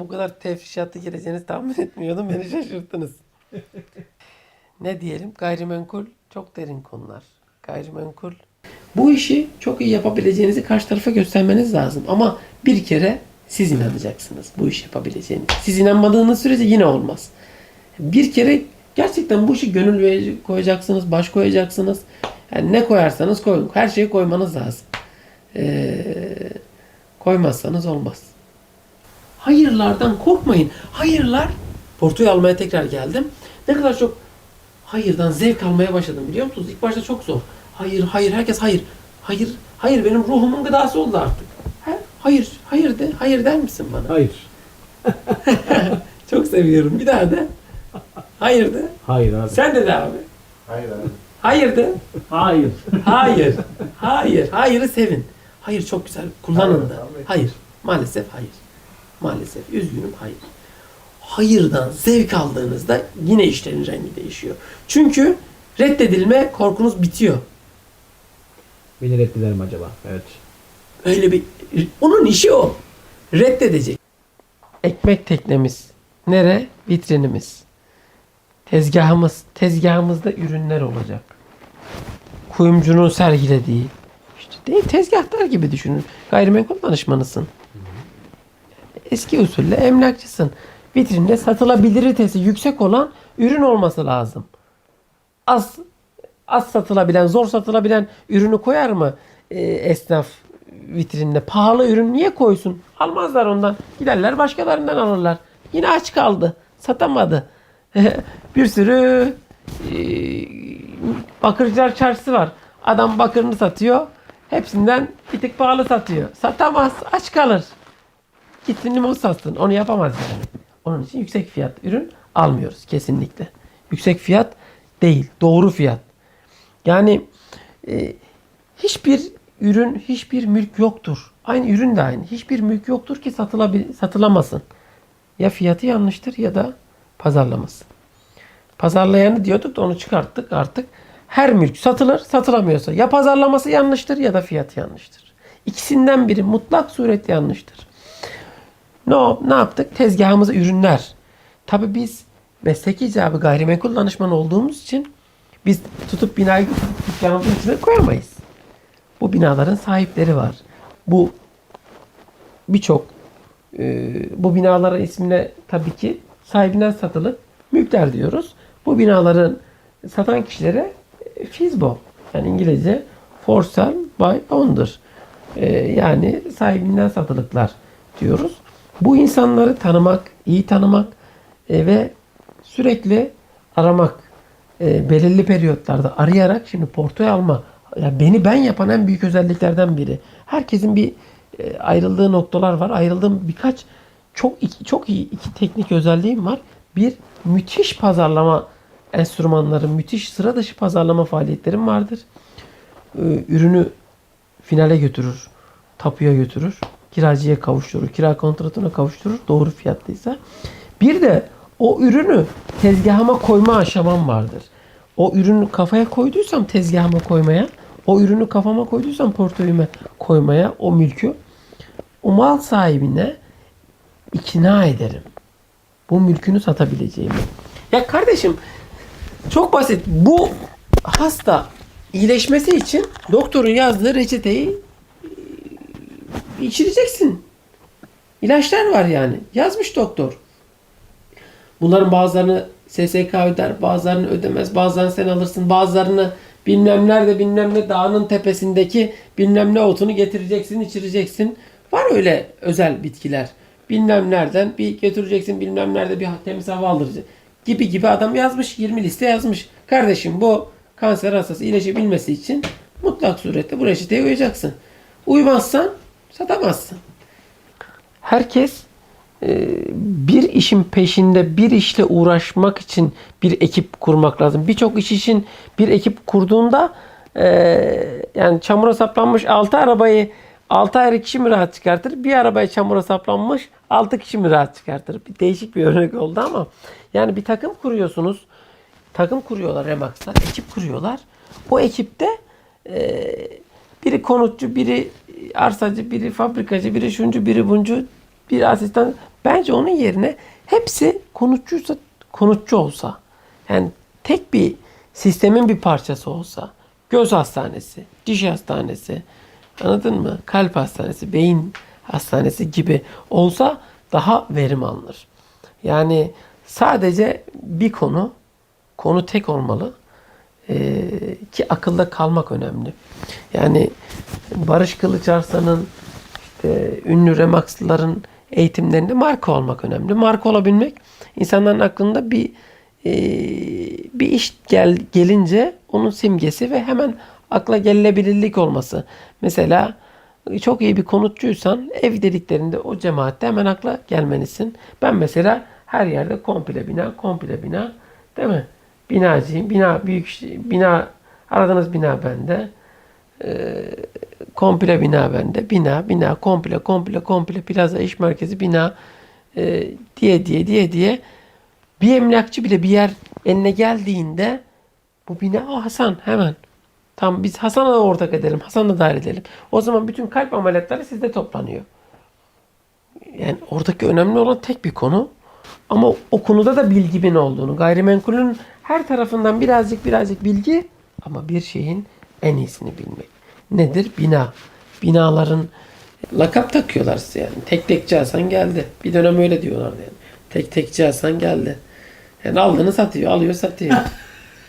Bu kadar tefrişatı gireceğinizi tahmin etmiyordum. Beni şaşırttınız. ne diyelim? Gayrimenkul çok derin konular. Gayrimenkul. Bu işi çok iyi yapabileceğinizi karşı tarafa göstermeniz lazım. Ama bir kere siz inanacaksınız bu iş yapabileceğini. Siz inanmadığınız sürece yine olmaz. Bir kere gerçekten bu işi gönül koyacaksınız, baş koyacaksınız. Yani ne koyarsanız koyun. Her şeyi koymanız lazım. Ee, koymazsanız olmaz. Hayırlardan korkmayın. Hayırlar, portoyu almaya tekrar geldim. Ne kadar çok hayırdan zevk almaya başladım biliyor musunuz? İlk başta çok zor. Hayır, hayır, herkes hayır. Hayır, hayır benim ruhumun gıdası oldu artık. He? Hayır, hayır de, hayır der misin bana? Hayır. Çok seviyorum. Bir daha de. Hayır de. Hayır abi. Sen de de abi. Hayır abi. Hayır de. Hayır. Hayır. Hayır. Hayırı sevin. Hayır çok güzel. Kullanın Hayır, da. Hayır. Maalesef hayır. Maalesef. Üzgünüm hayır. Hayırdan zevk aldığınızda yine işlerin rengi değişiyor. Çünkü reddedilme korkunuz bitiyor. Beni reddeder mi acaba? Evet. Öyle bir onun işi o. Reddedecek. Ekmek teknemiz. Nere? Vitrinimiz. Tezgahımız. Tezgahımızda ürünler olacak. Kuyumcunun sergilediği. İşte değil tezgahtar gibi düşünün. Gayrimenkul danışmanısın. Eski usulle emlakçısın. Vitrinde satılabiliritesi yüksek olan ürün olması lazım. Az az satılabilen, zor satılabilen ürünü koyar mı e, esnaf vitrinine? Pahalı ürün niye koysun? Almazlar ondan. Giderler başkalarından alırlar. Yine aç kaldı. Satamadı. bir sürü e, bakırcılar çarşısı var. Adam bakırını satıyor. Hepsinden bir tık pahalı satıyor. Satamaz. Aç kalır. Gitsin limon satsın. Onu yapamaz yani. Onun için yüksek fiyat ürün almıyoruz kesinlikle. Yüksek fiyat değil. Doğru fiyat. Yani e, hiçbir ürün, hiçbir mülk yoktur. Aynı ürün de aynı. Hiçbir mülk yoktur ki satılabil, satılamasın. Ya fiyatı yanlıştır ya da pazarlaması. Pazarlayanı diyorduk da onu çıkarttık artık. Her mülk satılır, satılamıyorsa ya pazarlaması yanlıştır ya da fiyatı yanlıştır. İkisinden biri mutlak suret yanlıştır. Ne, ne yaptık? Tezgahımıza ürünler. Tabii biz mesleki icabı gayrimenkul danışmanı olduğumuz için biz tutup binayı dükkanımızın içine koyamayız. Bu binaların sahipleri var. Bu birçok e, bu binaların ismine tabii ki sahibinden satılık mülkler diyoruz. Bu binaların satan kişilere e, FISBO yani İngilizce for sale by owner E, yani sahibinden satılıklar diyoruz. Bu insanları tanımak, iyi tanımak e, ve sürekli aramak e, belirli periyotlarda arayarak şimdi portoya alma ya beni ben yapan en büyük özelliklerden biri. Herkesin bir e, ayrıldığı noktalar var. Ayrıldığım birkaç çok çok iyi iki teknik özelliğim var. Bir müthiş pazarlama enstrümanları, müthiş sıra dışı pazarlama faaliyetlerim vardır. Ürünü finale götürür, tapuya götürür, kiracıya kavuşturur, kira kontratına kavuşturur doğru fiyatlıysa. Bir de o ürünü tezgahıma koyma aşamam vardır. O ürünü kafaya koyduysam tezgahıma koymaya, o ürünü kafama koyduysam portföyüme koymaya, o mülkü o mal sahibine ikna ederim. Bu mülkünü satabileceğimi. Ya kardeşim çok basit. Bu hasta iyileşmesi için doktorun yazdığı reçeteyi içireceksin. İlaçlar var yani. Yazmış doktor. Bunların bazılarını SSK öder, bazılarını ödemez, bazılarını sen alırsın, bazılarını bilmem nerede bilmem ne dağının tepesindeki bilmem ne otunu getireceksin, içireceksin. Var öyle özel bitkiler. Bilmem nereden bir götüreceksin, bilmem nerede bir temiz hava alırsın. Gibi gibi adam yazmış, 20 liste yazmış. Kardeşim bu kanser hastası iyileşebilmesi için mutlak surette bu reçeteye uyacaksın. Uymazsan satamazsın. Herkes e, bir işin peşinde bir işle uğraşmak için bir ekip kurmak lazım. Birçok iş için bir ekip kurduğunda e, yani çamura saplanmış 6 arabayı 6 ayrı kişi mi rahat çıkartır? Bir arabaya çamura saplanmış 6 kişi mi rahat çıkartır? Bir değişik bir örnek oldu ama yani bir takım kuruyorsunuz. Takım kuruyorlar Remax'lar. Ekip kuruyorlar. O ekipte e, biri konutçu, biri arsacı, biri fabrikacı, biri şuncu, biri buncu, bir asistan Bence onun yerine hepsi konutçuysa konutçu olsa. Yani tek bir sistemin bir parçası olsa. Göz hastanesi, diş hastanesi, anladın mı? Kalp hastanesi, beyin hastanesi gibi olsa daha verim alınır. Yani sadece bir konu, konu tek olmalı. Ee, ki akılda kalmak önemli. Yani Barış Kılıç Arslan'ın işte ünlü Remaxlıların eğitimlerinde marka olmak önemli. Marka olabilmek insanların aklında bir e, bir iş gel, gelince onun simgesi ve hemen akla gelinebilirlik olması. Mesela çok iyi bir konutçuysan ev dediklerinde o cemaatte hemen akla gelmelisin. Ben mesela her yerde komple bina, komple bina değil mi? Binacıyım. Bina büyük bina aradığınız bina bende. Ee, komple bina bende. Bina, bina, komple, komple, komple plaza iş merkezi bina e, diye diye diye diye bir emlakçı bile bir yer eline geldiğinde bu bina o Hasan hemen. Tamam biz Hasan'a da ortak edelim. Hasan'la dahil edelim. O zaman bütün kalp ameliyatları sizde toplanıyor. Yani oradaki önemli olan tek bir konu. Ama o konuda da bilgimin olduğunu, gayrimenkulün her tarafından birazcık birazcık bilgi ama bir şeyin en iyisini bilmek. Nedir? Bina. Binaların lakap takıyorlar size yani. Tek tekçi Hasan geldi. Bir dönem öyle diyorlardı yani. Tek tekçi Hasan geldi. Yani aldığını satıyor, alıyor satıyor.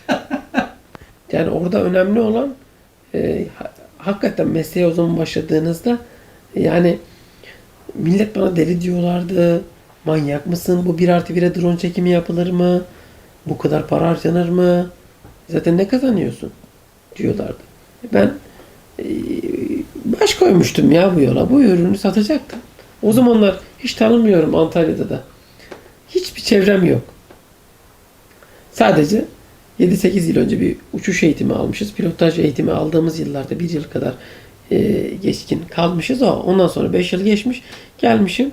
yani orada önemli olan e, ha- hakikaten mesleğe o zaman başladığınızda yani millet bana deli diyorlardı. Manyak mısın? Bu bir artı bire drone çekimi yapılır mı? Bu kadar para harcanır mı? Zaten ne kazanıyorsun? Diyorlardı. Ben e, baş koymuştum ya bu yola. Bu ürünü satacaktım. O zamanlar hiç tanımıyorum Antalya'da da. Hiçbir çevrem yok. Sadece 7-8 yıl önce bir uçuş eğitimi almışız. Pilotaj eğitimi aldığımız yıllarda bir yıl kadar e, geçkin kalmışız. O. Ondan sonra 5 yıl geçmiş. Gelmişim.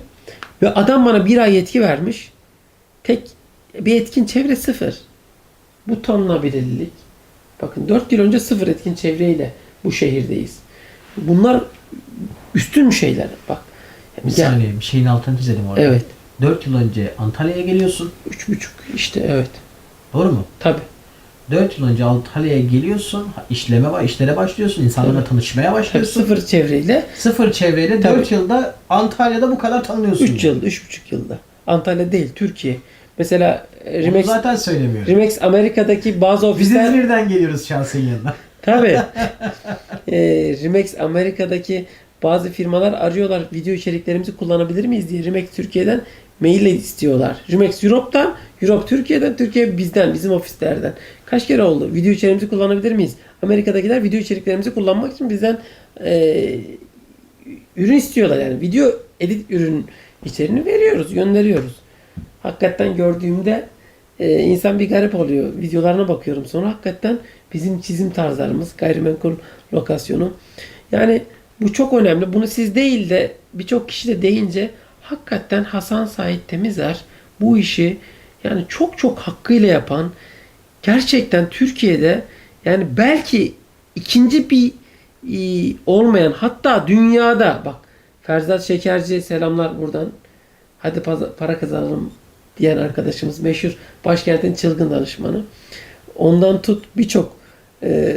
Ve adam bana bir ay yetki vermiş. Tek bir etkin çevre sıfır. Bu tanınabilirlik. Bakın 4 yıl önce sıfır etkin çevreyle bu şehirdeyiz. Bunlar üstün şeyler. Bak. Bir Ya- saniye bir şeyin altını çizelim orada. Evet. 4 yıl önce Antalya'ya geliyorsun. Üç buçuk işte evet. Doğru mu? Tabi. 4 yıl önce Antalya'ya geliyorsun. işleme var, işlere başlıyorsun. insanlarla Evet. tanışmaya Tabii başlıyorsun. sıfır çevreyle Sıfır çevreyle Tabii. 4 yılda Antalya'da bu kadar tanınıyorsun. 3 yıl, üç buçuk yılda. Antalya değil, Türkiye. Mesela Bunu Rimex, zaten söylemiyorum. Rimex Amerika'daki bazı Biz ofisler... İzmir'den geliyoruz şahsın yanına. Tabii. e, Rimex Amerika'daki bazı firmalar arıyorlar video içeriklerimizi kullanabilir miyiz diye Rimex Türkiye'den mail istiyorlar. Rimex Europe'dan, Europe Türkiye'den, Türkiye bizden, bizim ofislerden. Kaç kere oldu? Video içeriklerimizi kullanabilir miyiz? Amerika'dakiler video içeriklerimizi kullanmak için bizden e, ürün istiyorlar yani. Video edit ürün içeriğini veriyoruz, gönderiyoruz. Hakikaten gördüğümde e, insan bir garip oluyor. Videolarına bakıyorum sonra hakikaten bizim çizim tarzlarımız, gayrimenkul lokasyonu. Yani bu çok önemli. Bunu siz değil de birçok kişi de deyince hakikaten Hasan Said Temizer bu işi yani çok çok hakkıyla yapan gerçekten Türkiye'de yani belki ikinci bir e, olmayan hatta dünyada bak Ferzat Şekerci selamlar buradan. Hadi para kazanalım diyen arkadaşımız meşhur başkentin çılgın danışmanı. Ondan tut birçok e,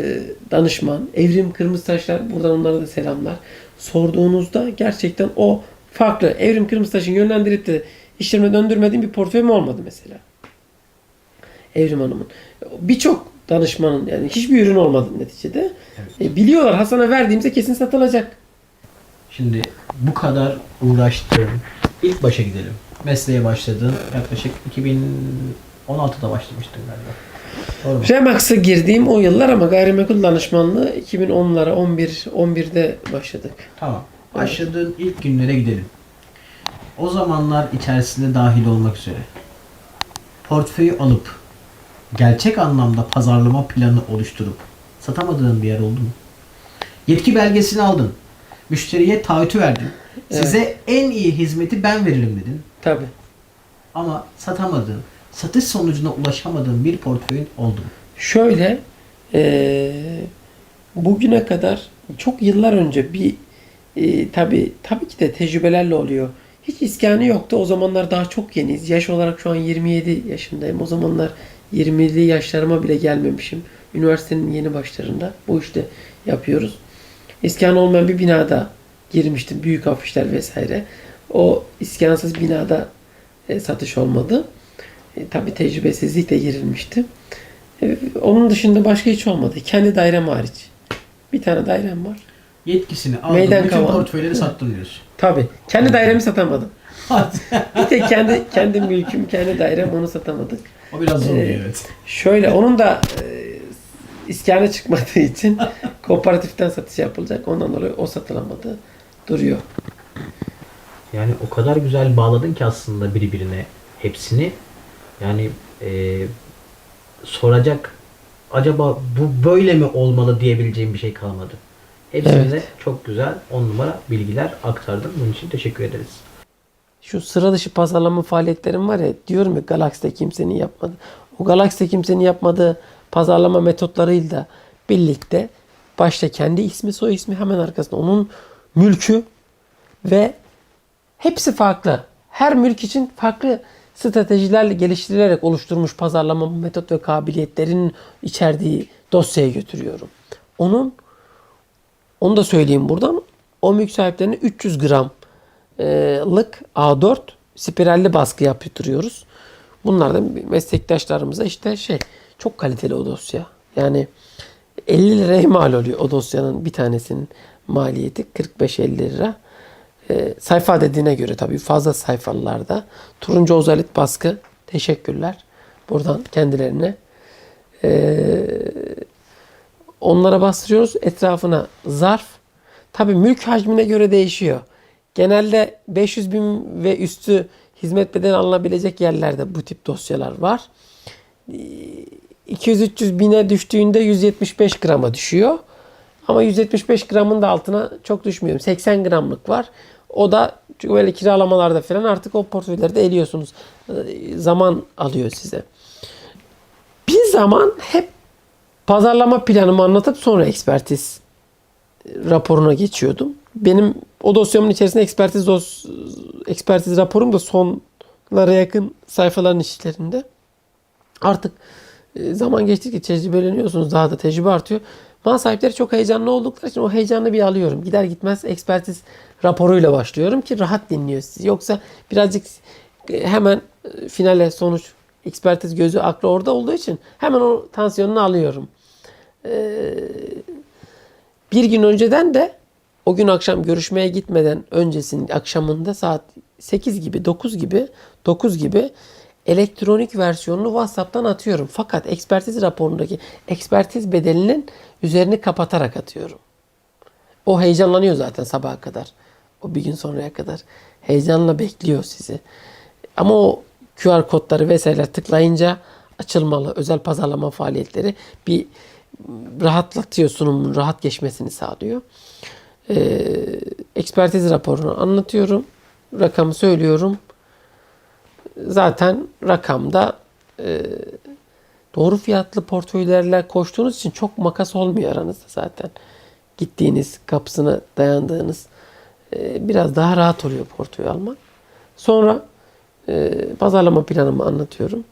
danışman, Evrim Kırmızıtaşlar buradan onlara da selamlar. Sorduğunuzda gerçekten o farklı. Evrim Kırmızıtaş'ın yönlendirip de işlerime döndürmediğim bir portföyüm olmadı mesela. Evrim Hanım'ın. Birçok danışmanın yani hiçbir ürün olmadı neticede. E, biliyorlar Hasan'a verdiğimizde kesin satılacak. Şimdi bu kadar uğraştın. İlk başa gidelim. Mesleğe başladın. Yaklaşık 2016'da başlamıştın galiba. Doğru mu? Remax'a girdiğim o yıllar ama gayrimenkul danışmanlığı 2010'lara 11 11'de başladık. Tamam. Başladığın ilk günlere gidelim. O zamanlar içerisinde dahil olmak üzere portföyü alıp gerçek anlamda pazarlama planı oluşturup satamadığın bir yer oldu mu? Yetki belgesini aldın. Müşteriye taahhütü verdin. Size en iyi hizmeti ben veririm dedin. Tabi. Ama satamadığın, satış sonucuna ulaşamadığın bir portföyün oldu mu? Şöyle eee, bugüne kadar çok yıllar önce bir tabi tabii ki de tecrübelerle oluyor. Hiç iskanı yoktu. O zamanlar daha çok yeniyiz. Yaş olarak şu an 27 yaşındayım. O zamanlar 20'li yaşlarıma bile gelmemişim. Üniversitenin yeni başlarında bu işte yapıyoruz. İskanı olmayan bir binada girmiştim. Büyük afişler vesaire. O iskansız binada e, satış olmadı. E, tabii tecrübesizlikle girilmişti. E, onun dışında başka hiç olmadı. Kendi dairem hariç. Bir tane dairem var. Yetkisini aldın. Meydan bütün kavan. portföyleri sattın diyorsun. Tabii. Kendi dairemi satamadım. Bir tek kendi kendi mülküm, kendi dairem onu satamadık. o biraz zor Ee, evet. Şöyle onun da e, iskana çıkmadığı için kooperatiften satış yapılacak. Ondan dolayı o satılamadı. Duruyor. Yani o kadar güzel bağladın ki aslında birbirine hepsini. Yani e, soracak acaba bu böyle mi olmalı diyebileceğim bir şey kalmadı. Hepsinde Evet. çok güzel on numara bilgiler aktardın. Bunun için teşekkür ederiz. Şu sıra dışı pazarlama faaliyetlerim var ya diyorum ya Galaxy'de kimsenin yapmadığı. O Galaxy'de kimsenin yapmadığı pazarlama metotlarıyla birlikte başta kendi ismi soy ismi hemen arkasında onun mülkü ve hepsi farklı. Her mülk için farklı stratejilerle geliştirilerek oluşturmuş pazarlama metot ve kabiliyetlerinin içerdiği dosyaya götürüyorum. Onun onu da söyleyeyim buradan. O mülk sahiplerine 300 gram e, lık A4 spiralli baskı yaptırıyoruz. Bunlardan meslektaşlarımıza işte şey çok kaliteli o dosya. Yani 50 liraya mal oluyor o dosyanın bir tanesinin maliyeti 45-50 lira. E, sayfa dediğine göre tabii fazla sayfalarda. Turuncu ozalit baskı. Teşekkürler. Buradan kendilerine. E, onlara bastırıyoruz. Etrafına zarf. Tabii mülk hacmine göre değişiyor. Genelde 500 bin ve üstü hizmet bedeli alınabilecek yerlerde bu tip dosyalar var. Ee, 200-300 bine düştüğünde 175 grama düşüyor. Ama 175 gramın da altına çok düşmüyorum. 80 gramlık var. O da çünkü böyle kiralamalarda falan artık o portföyleri de eliyorsunuz. Zaman alıyor size. Bir zaman hep pazarlama planımı anlatıp sonra ekspertiz raporuna geçiyordum. Benim o dosyamın içerisinde ekspertiz dos ekspertiz raporum da sonlara yakın sayfaların içlerinde. Artık e, zaman geçtikçe tecrübeleniyorsunuz. Daha da tecrübe artıyor. Mal sahipleri çok heyecanlı oldukları için o heyecanı bir alıyorum. Gider gitmez ekspertiz raporuyla başlıyorum ki rahat dinliyor sizi. Yoksa birazcık e, hemen e, finale sonuç ekspertiz gözü aklı orada olduğu için hemen o tansiyonunu alıyorum. Bir gün önceden de o gün akşam görüşmeye gitmeden öncesinin akşamında saat 8 gibi 9 gibi 9 gibi elektronik versiyonunu WhatsApp'tan atıyorum. Fakat ekspertiz raporundaki ekspertiz bedelinin üzerini kapatarak atıyorum. O heyecanlanıyor zaten sabaha kadar. O bir gün sonraya kadar. Heyecanla bekliyor sizi. Ama o QR kodları vesaire tıklayınca açılmalı özel pazarlama faaliyetleri bir rahatlatıyor sunumun rahat geçmesini sağlıyor. Ee, ekspertiz raporunu anlatıyorum. Rakamı söylüyorum. Zaten rakamda e, doğru fiyatlı portföylerle koştuğunuz için çok makas olmuyor aranızda zaten. Gittiğiniz kapısına dayandığınız e, biraz daha rahat oluyor portföy almak. Sonra e, pazarlama planımı anlatıyorum.